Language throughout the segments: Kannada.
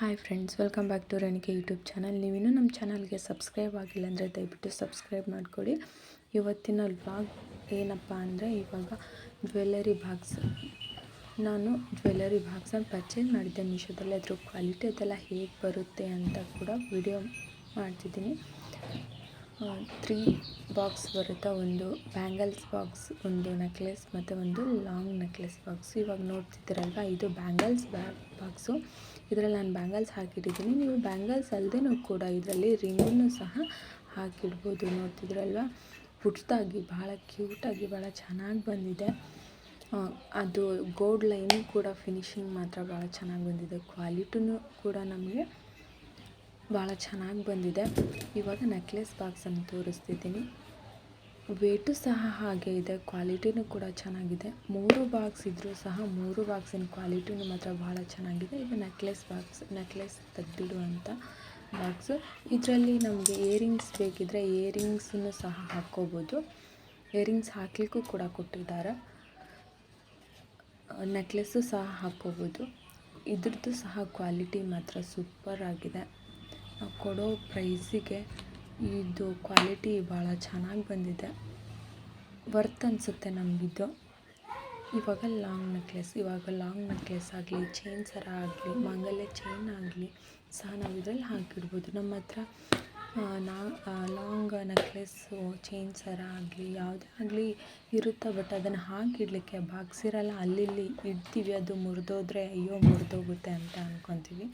Hi friends welcome back to Renike YouTube channel ನೀವಿನ್ನೂ ನಮ್ಮ ಚಾನಲ್ಗೆ ಸಬ್ಸ್ಕ್ರೈಬ್ ಆಗಿಲ್ಲ ಅಂದರೆ ದಯವಿಟ್ಟು ಸಬ್ಸ್ಕ್ರೈಬ್ ಮಾಡಿಕೊಡಿ ಇವತ್ತಿನ ಬ್ಲಾಗ್ ಏನಪ್ಪ ಅಂದರೆ ಇವಾಗ ಜ್ಯುವೆಲ್ಲರಿ ಬಾಕ್ಸ್ ನಾನು ಜ್ಯುವೆಲ್ಲರಿ ಬಾಕ್ಸನ್ನು ಪರ್ಚೇಸ್ ಮಾಡಿದ್ದೆ. ಮೀಶೋದಲ್ಲಿ ಅದ್ರ ಕ್ವಾಲಿಟಿ ಅದೆಲ್ಲ ಹೇಗೆ ಬರುತ್ತೆ ಅಂತ ಕೂಡ ವಿಡಿಯೋ ಮಾಡ್ತಿದ್ದೀನಿ. ತ್ರೀ ಬಾಕ್ಸ್ ಬರುತ್ತೆ? ಒಂದು ಬ್ಯಾಂಗಲ್ಸ್ ಬಾಕ್ಸ್ ಒಂದು ನೆಕ್ಲೆಸ್ ಮತ್ತು ಒಂದು ಲಾಂಗ್ ನೆಕ್ಲೆಸ್ ಬಾಕ್ಸ್ ಇವಾಗ ನೋಡ್ತಿದ್ದೀರಲ್ವ? ಇದು ಬ್ಯಾಂಗಲ್ಸ್ ಬ್ಯಾ ಬಾಕ್ಸು ಇದರಲ್ಲಿ ನಾನು ಬ್ಯಾಂಗಲ್ಸ್ ಹಾಕಿಟ್ಟಿದ್ದೀನಿ. ನೀವು ಬ್ಯಾಂಗಲ್ಸ್ ಅಲ್ಲದೇ ಕೂಡ ಇದರಲ್ಲಿ ರಿಂಗನ್ನು ಸಹ ಹಾಕಿಡ್ಬೋದು. ನೋಡ್ತಿದ್ರಲ್ವ ಪುಟ್ದಾಗಿ ಭಾಳ ಕ್ಯೂಟಾಗಿ ಭಾಳ ಚೆನ್ನಾಗಿ ಬಂದಿದೆ. ಅದು ಗೋಲ್ಡ್ ಲೈನು ಕೂಡ ಫಿನಿಶಿಂಗ್ ಮಾತ್ರ ಭಾಳ ಚೆನ್ನಾಗಿ ಬಂದಿದೆ. ಕ್ವಾಲಿಟಿನೂ ಕೂಡ ನಮಗೆ ಭಾಳ ಚೆನ್ನಾಗಿ ಬಂದಿದೆ. ಇವಾಗ ನೆಕ್ಲೆಸ್ ಬಾಕ್ಸನ್ನು ತೋರಿಸ್ತಿದ್ದೀನಿ. ವೇಟು ಸಹ ಹಾಗೆ ಇದೆ, ಕ್ವಾಲಿಟಿನೂ ಕೂಡ ಚೆನ್ನಾಗಿದೆ. ಮೂರು ಬಾಕ್ಸ್ ಇದ್ದರೂ ಸಹ ಮೂರು ಬಾಕ್ಸಿನ ಕ್ವಾಲಿಟಿನೂ ಮಾತ್ರ ಭಾಳ ಚೆನ್ನಾಗಿದೆ. ಇದು ನೆಕ್ಲೆಸ್ ಬಾಕ್ಸ್, ನೆಕ್ಲೆಸ್ ತೆಗೆದಿಡುವಂಥ ಬಾಕ್ಸು. ಇದರಲ್ಲಿ ನಮಗೆ ಇಯರಿಂಗ್ಸ್ ಬೇಕಿದ್ದರೆ ಇಯರಿಂಗ್ಸನ್ನು ಸಹ ಹಾಕ್ಕೋಬೋದು. ಇಯರಿಂಗ್ಸ್ ಹಾಕಲಿಕ್ಕೂ ಕೂಡ ಕೊಟ್ಟಿದ್ದಾರೆ. ನೆಕ್ಲೆಸ್ಸು ಸಹ ಹಾಕ್ಕೋಬೋದು. ಇದ್ರದ್ದು ಸಹ ಕ್ವಾಲಿಟಿ ಮಾತ್ರ ಸೂಪರ್ ಆಗಿದೆ ಕೊಡೋ ಪ್ರೈಸಿಗೆ ಇದು ಕ್ವಾಲಿಟಿ ಭಾಳ ಚೆನ್ನಾಗಿ ಬಂದಿದೆ. ವರ್ತ್ ಅನಿಸುತ್ತೆ ನಮಗಿದು. ಇವಾಗ ಲಾಂಗ್ ನೆಕ್ಲೆಸ್ ಇವಾಗ ಲಾಂಗ್ ನೆಕ್ಲೆಸ್ ಆಗಲಿ ಚೈನ್ ಸರ ಆಗಲಿ, ಮಾಂಗಲ್ಯ ಚೈನ್ ಆಗಲಿ ಸಹ ನಾವು ಇದರಲ್ಲಿ ಹಾಕಿಡ್ಬೋದು. ನಮ್ಮ ಹತ್ರ ನಾ ಲಾಂಗ್ ನೆಕ್ಲೆಸ್ಸು ಚೈನ್ ಸರ ಆಗಲಿ, ಯಾವುದೇ ಆಗಲಿ ಇರುತ್ತೆ ಬಟ್ ಅದನ್ನು ಹಾಕಿಡಲಿಕ್ಕೆ ಬಾಕ್ಸಿರಲ್ಲ ಅಲ್ಲಿ ಇಲ್ಲಿ ಇಡ್ತೀವಿ, ಅದು ಮುರಿದೋದ್ರೆ ಅಯ್ಯೋ ಮುರಿದೋಗುತ್ತೆ ಅಂತ ಅಂದ್ಕೊತೀವಿ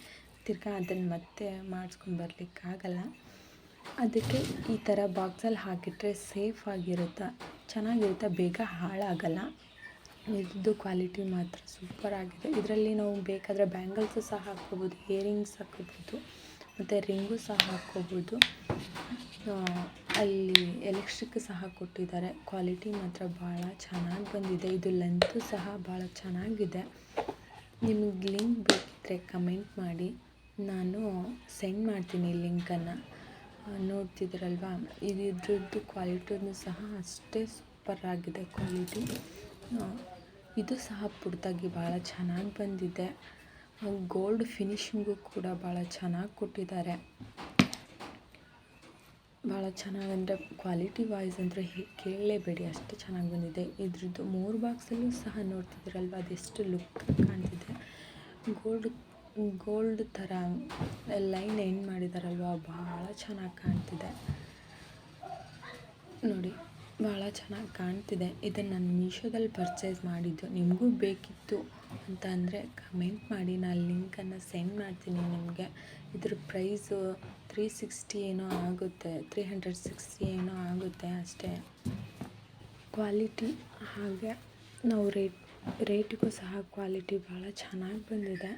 ತಿರ್ಗಾ ಅದನ್ನು ಮತ್ತೆ ಮಾಡಿಸ್ಕೊಂಡು ಬರಲಿಕ್ಕಾಗಲ್ಲ. ಅದಕ್ಕೆ ಈ ಥರ ಬಾಕ್ಸಲ್ಲಿ ಹಾಕಿಟ್ರೆ ಸೇಫಾಗಿರುತ್ತೆ ಚೆನ್ನಾಗಿರುತ್ತೆ, ಬೇಗ ಹಾಳಾಗಲ್ಲ. ಇದ್ರದ್ದು ಕ್ವಾಲಿಟಿ ಮಾತ್ರ ಸೂಪರ್ ಆಗಿದೆ. ಇದರಲ್ಲಿ ನಾವು ಬೇಕಾದರೆ ಬ್ಯಾಂಗಲ್ಸು ಸಹ ಹಾಕ್ಕೋಬೋದು, ಇಯರಿಂಗ್ಸ್ ಹಾಕ್ಕೋಬೋದು, ಮತ್ತು ರಿಂಗು ಸಹ ಹಾಕ್ಕೋಬೋದು. ಅಲ್ಲಿ ಎಲೆಕ್ಟ್ರಿಕ್ ಸಹ ಕೊಟ್ಟಿದ್ದಾರೆ. ಕ್ವಾಲಿಟಿ ಮಾತ್ರ ಭಾಳ ಚೆನ್ನಾಗಿ ಬಂದಿದೆ. ಇದು ಲೆಂತು ಸಹ ಭಾಳ ಚೆನ್ನಾಗಿದೆ. ನಿಮಗೆ ಲಿಂಕ್ ಬೇಕಿದ್ದರೆ ಕಮೆಂಟ್ ಮಾಡಿ. ನಾನು ಸೆಂಡ್ ಮಾಡ್ತೀನಿ ಲಿಂಕನ್ನು. ನೋಡ್ತಿದ್ದೀರಲ್ವ ಇದು ಇದ್ರದ್ದು ಕ್ವಾಲಿಟಿನೂ ಸಹ ಅಷ್ಟೇ ಸೂಪರ್ ಆಗಿದೆ ಕ್ವಾಲಿಟಿ ಇದು ಸಹ ಪುಡ್ದಾಗಿ ಭಾಳ ಚೆನ್ನಾಗಿ ಬಂದಿದೆ. ಗೋಲ್ಡ್ ಫಿನಿಶಿಂಗು ಕೂಡ ಭಾಳ ಚೆನ್ನಾಗಿ ಕೊಟ್ಟಿದ್ದಾರೆ. ಭಾಳ ಚೆನ್ನಾಗಿ ಅಂದರೆ ಕ್ವಾಲಿಟಿ ವೈಸ್ ಅಂದರೆ ಕೇಳಲೇಬೇಡಿ, ಅಷ್ಟು ಚೆನ್ನಾಗಿ ಬಂದಿದೆ. ಇದ್ರದ್ದು ಮೂರು ಬಾಕ್ಸಲ್ಲೂ ಸಹ ನೋಡ್ತಿದ್ದೀರಲ್ವ ಅದೆಷ್ಟು ಲುಕ್ ಕಾಣ್ತಿದೆ. ಗೋಲ್ಡ್ ಗೋಲ್ಡ್ ಥರ ಲೈನ್ ಎಂಡ್ ಮಾಡಿದಾರಲ್ವ? ಭಾಳ ಚೆನ್ನಾಗಿ ಕಾಣ್ತಿದೆ. ನೋಡಿ, ಭಾಳ ಚೆನ್ನಾಗಿ ಕಾಣ್ತಿದೆ. ಇದನ್ನು ನಾನು ಮೀಶೋದಲ್ಲಿ ಪರ್ಚೇಸ್ ಮಾಡಿದ್ದು. ನಿಮಗೂ ಬೇಕಿತ್ತು ಅಂತ ಅಂದರೆ ಕಮೆಂಟ್ ಮಾಡಿ. ನಾನು ಲಿಂಕನ್ನು ಸೆಂಡ್ ಮಾಡ್ತೀನಿ ನಿಮಗೆ. ಇದ್ರ ಪ್ರೈಸು ತ್ರೀ ಸಿಕ್ಸ್ಟಿ ಏನೋ ಆಗುತ್ತೆ ತ್ರೀ ಹಂಡ್ರೆಡ್ ಸಿಕ್ಸ್ಟಿ ಏನೋ ಆಗುತ್ತೆ ಅಷ್ಟೇ. ಕ್ವಾಲಿಟಿ ಹಾಗೆ, ನಾವು ರೇಟ್ ರೇಟಿಗೂ ಸಹ ಕ್ವಾಲಿಟಿ ಭಾಳ ಚೆನ್ನಾಗಿ ಬಂದಿದೆ.